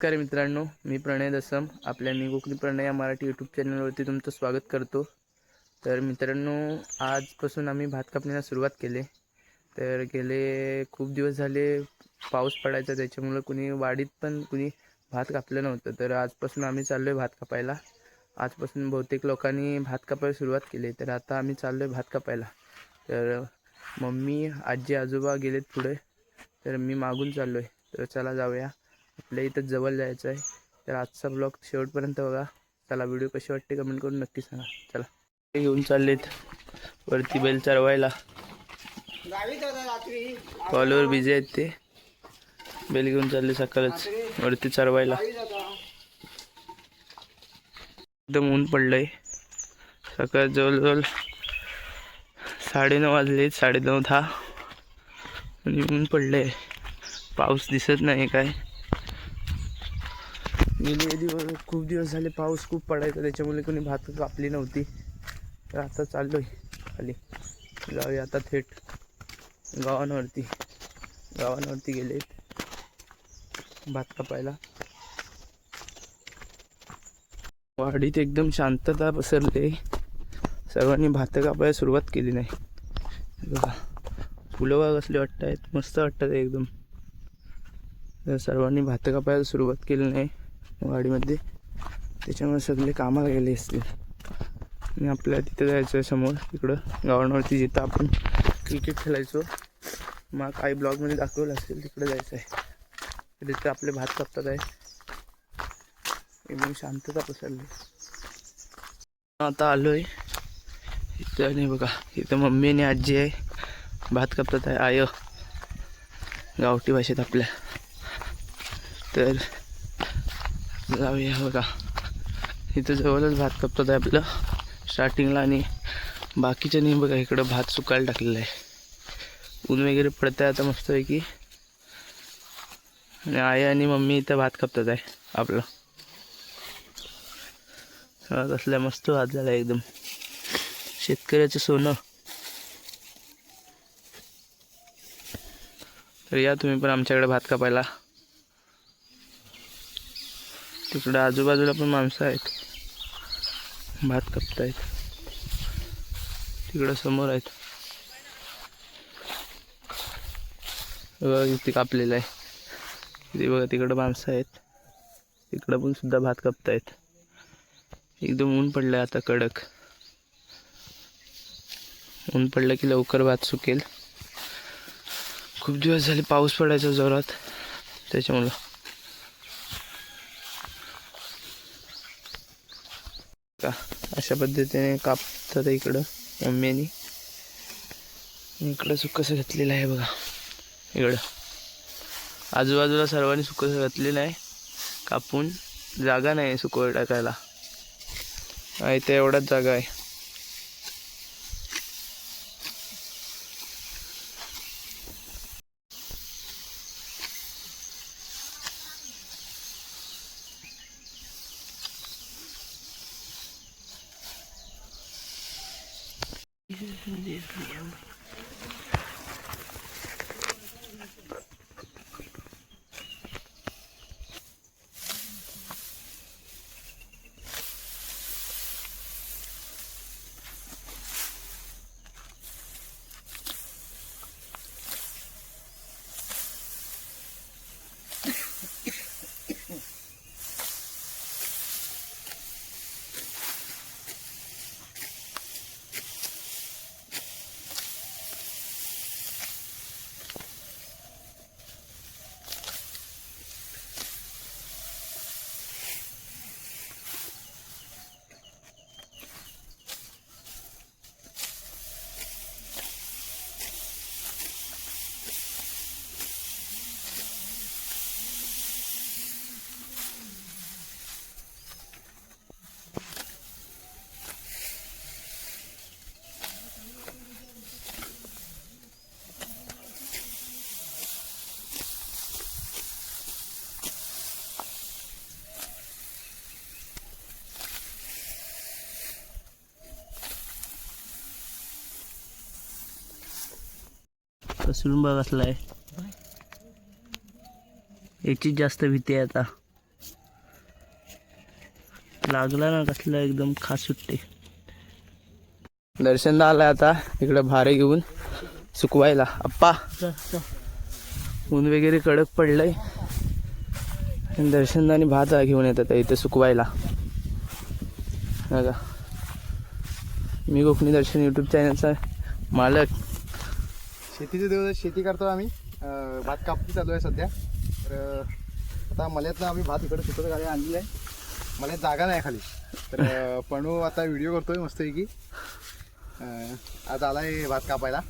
नमस्कार मित्रांनो मी प्रणय दसम आपल्या मी कोकणी प्रणय या मराठी यूट्यूब चॅनलवरती तुमचं स्वागत करतो. तर मित्रांनो आजपासून आम्ही भात कापण्याला सुरुवात केले. तर गेले खूप दिवस झाले पाऊस पडायचा त्याच्यामुळं कुणी वाडीत पण कुणी भात कापलं नव्हतं. तर आजपासून आम्ही चाललो आहे भात कापायला. आजपासून बहुतेक लोकांनी भात कापायला सुरुवात केली. तर आता आम्ही चाललो आहे भात कापायला. तर मम्मी आजी आजोबा गेलेत पुढे. तर मी मागून चाललो आहे तर चला जाऊया. आपल्या इथं जवळ जायचं आहे. तर आजचा ब्लॉग शेवटपर्यंत बघा. चला व्हिडिओ कशी वाटते कमेंट करून नक्की सांगा. चला. ते घेऊन चाललेत. वरती बैल चरवायला कॉलवर बिझी आहेत ते. बैल घेऊन चालले सकाळच. वरती चरवायला एकदम ऊन पडलंय. सकाळ जवळजवळ साडेनऊ वाजले साडेनऊ दहा. आणि ऊन पडलंय. पाऊस दिसत नाही काय. गेले दिवस खूप दिवस झाले पाऊस खूप पडायचा त्याच्यामुळे कोणी भात कापली नव्हती. तर आता चाललो आहे खाली. जाऊया आता थेट गावांवरती. गावांवरती गेले. भात कापायला. वाडीत एकदम शांतता पसरते सर्वांनी भात कापायला सुरुवात केली नाही. बघा फुलं बाग असले वाटत आहेत मस्त वाटतात एकदम. सर्वांनी भात कापायला सुरुवात केली नाही. गाडीमध्ये. त्याच्यामुळे सगळे कामाला गेले असतील. आणि आपल्याला तिथे जायचं आहे समोर. इकडं गावांवरती जिथं आपण क्रिकेट खेळायचो. मग काही ब्लॉगमध्ये दाखवलं असेल तिकडं जायचं आहे. तिथे आपले भात कापतात आहे. एकदम शांतता पसरली. आता आलो आहे इथं नाही बघा इथं मम्मी आणि आजी आहे. भात कापतात आहे. आय. गावठी भाषेत आपल्या. तर जाऊया बघा. इथं जवळच भात कापतात आहे आपलं. स्टार्टिंगला आणि बाकीच्या नाही बघा इकडं भात सुकायला टाकलेलं आहे. ऊन वगैरे पडत आहे आता मस्तपैकी. आणि आई आणि मम्मी इथं भात कापतात आहे आपलं. असल्या मस्त भात झाला एकदम. शेतकऱ्याचं सोनं. तर या तुम्ही पण आमच्याकडे भात कापायला. तिकडं आजूबाजूला पण माणसं आहेत. भात कापतायत. तिकडं समोर आहेत. बघा इथे कापलेलं आहे. ते बघा तिकडं माणसं आहेत. तिकडं पण सुद्धा भात कापतायत. एकदम ऊन पडलं आता कडक. ऊन पडलं की लवकर भात सुकेल. खूप दिवस झाले पाऊस पडायचा जोरात. त्याच्यामुळं का? अशा पद्धतीने कापतात इकडं मम्मीनी. इकडं सुकस घातलेलं आहे बघा. इकडं. आजूबाजूला सर्वांनी सुकस घातलेलं आहे. कापून जागा नाही सुकवं टाकायला. आहे इथे एवढाच जागा आहे. It is warm. पसरून असलाय याची जास्त भीती आहे आता. लागला ना कसला एकदम खास सुट्टे. दर्शन आलाय आता इकडं भारे घेऊन सुकवायला. अप्पा ऊन वगैरे कडक पडलंय. आणि दर्शनदानी भात घेऊन येतात इथे सुकवायला. बघा. मी कोकणी दर्शन यूट्यूब चॅनलचा मालक. शेतीचे दिवस शेती करतो आम्ही. अं, भात कापणी चालू आहे सध्या. तर अं, आता मल्यातनं आम्ही भात इकडे सुकत गाडी आणलेलं आहे. मला जागा नाही खाली. तर अं, पणू आता व्हिडिओ करतोय मस्तपैकी. अं, आज आलाय भात कापायला.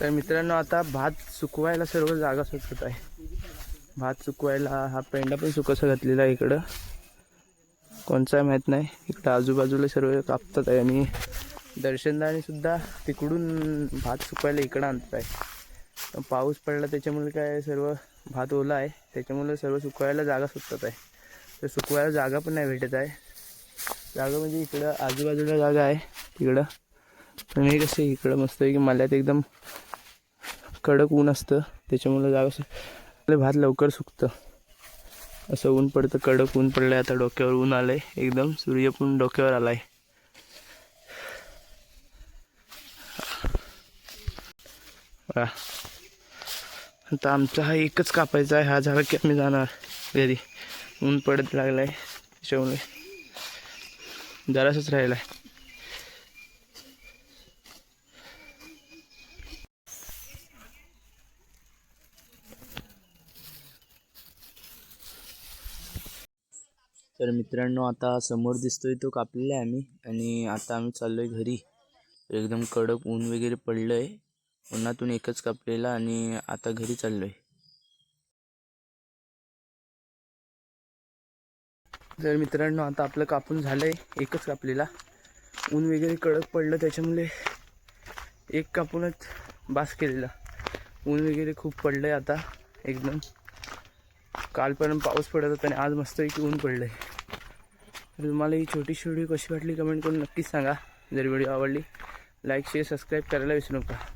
तर मित्रांनो आता भात सुकवायला सर्व जागा सुटत आहे. भात सुकवायला हा पेंडा पण सुकसा घातलेला आहे इकडं. कोणचा आहे माहीत नाही. इकडं आजूबाजूला सर्व कापतात आहे आणि दर्शनदानी सुद्धा तिकडून भात सुकवायला इकडं आणत आहे. पाऊस पडला त्याच्यामुळे काय सर्व भात ओला आहे. त्याच्यामुळे सर्व सुकवायला जागा सुटतात आहे. तर सुकवायला जागा पण नाही भेटत आहे. जागा म्हणजे इकडं आजूबाजूला जागा आहे तिकडं. पण हे कसं इकडं मस्त आहे की मल्यात एकदम कडक ऊन असतं. त्याच्यामुळे जागा सु भात लवकर सुकतं. असं ऊन पडतं कडक ऊन पडलं आहे आता डोक्यावर ऊन आलं आहे एकदम सूर्य पण डोक्यावर आहे वा. आता आमचा हा एकच कापायचा आहे. हा झाला की आम्ही जाणार घरी. ऊन पडत लागलाय. त्याच्यामुळे जरासच राहिलाय. तर मित्रांनो आता समोर दिसतोय तो कापलेला आहे आम्ही. आणि आता आम्ही चाललोय घरी. एकदम कडक ऊन वगैरे पडलंय. उन्हातून एकच कापलेला आणि आता घरी चाललोय. तर मित्रांनो आता आपलं कापून झालंय एकच कापलेला. ऊन वगैरे कडक पडलं त्याच्यामुळे एक कापूनच बास केलेला. ऊन वगैरे खूप पडलंय आता एकदम. कालपर्यंत पाऊस पडत होता आणि आज मस्त की ऊन पडलंय. तर तुम्हाला ही छोटीशी व्हिडिओ कशी वाटली कमेंट करून नक्कीच सांगा. जर व्हिडिओ आवडली लाईक शेअर सबस्क्राईब करायला विसरू नका.